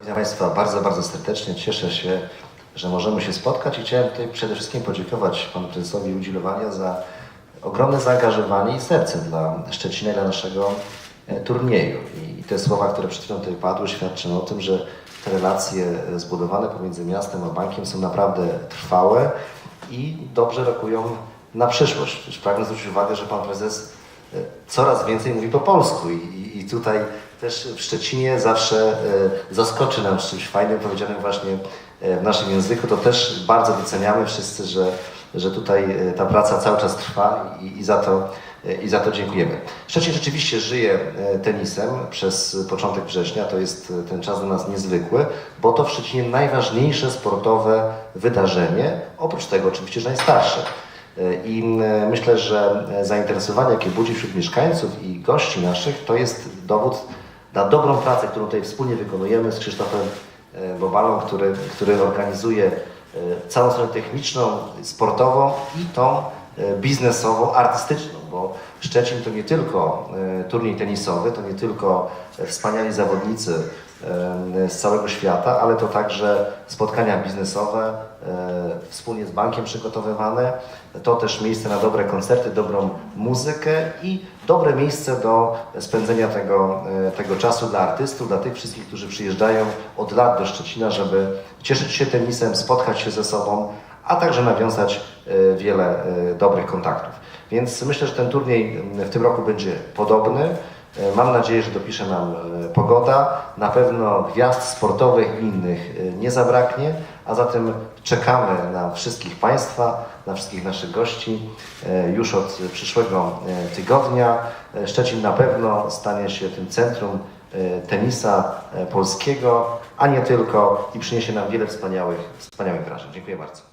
Witam Państwa bardzo, bardzo serdecznie. Cieszę się, że możemy się spotkać i chciałem tutaj przede wszystkim podziękować Panu Prezesowi Ludzi Lewania za ogromne zaangażowanie i serce dla Szczecina i dla naszego e, turnieju. I te słowa, które przed chwilą tutaj padły, świadczą o tym, że te relacje e, zbudowane pomiędzy miastem a bankiem są naprawdę trwałe i dobrze rokują na przyszłość. Też pragnę zwrócić uwagę, że Pan Prezes e, coraz więcej mówi po polsku i, i tutaj też w Szczecinie zawsze e, zaskoczy nam czymś fajnym powiedzianym właśnie e, w naszym języku. To też bardzo doceniamy wszyscy, że, że tutaj e, ta praca cały czas trwa i, i, za, to, i za to dziękujemy. Szczecin rzeczywiście żyje tenisem przez początek września. To jest ten czas dla nas niezwykły, bo to w Szczecinie najważniejsze sportowe wydarzenie, oprócz tego oczywiście, że najstarsze. I myślę, że zainteresowanie, jakie budzi wśród mieszkańców i gości naszych, to jest dowód na dobrą pracę, którą tutaj wspólnie wykonujemy z Krzysztofem e, Bobalą, który, który organizuje e, całą stronę techniczną, sportową i tą e, biznesową, artystyczną, bo Szczecin to nie tylko turniej tenisowy, to nie tylko wspaniali zawodnicy z całego świata, ale to także spotkania biznesowe, wspólnie z bankiem przygotowywane. To też miejsce na dobre koncerty, dobrą muzykę i dobre miejsce do spędzenia tego, e, tego czasu dla artystów, dla tych wszystkich, którzy przyjeżdżają od lat do Szczecina, żeby cieszyć się tenisem, spotkać się ze sobą, a także nawiązać e, wiele e, dobrych kontaktów. Więc myślę, że ten turniej w tym roku będzie podobny. E, Mam nadzieję, że dopisze nam e, pogoda. Na pewno gwiazd sportowych i innych e, nie zabraknie, a zatem czekamy na wszystkich Państwa, na wszystkich naszych gości już od przyszłego tygodnia. Szczecin na pewno stanie się tym centrum tenisa polskiego, a nie tylko i przyniesie nam wiele wspaniałych, wspaniałych wrażeń. Dziękuję bardzo.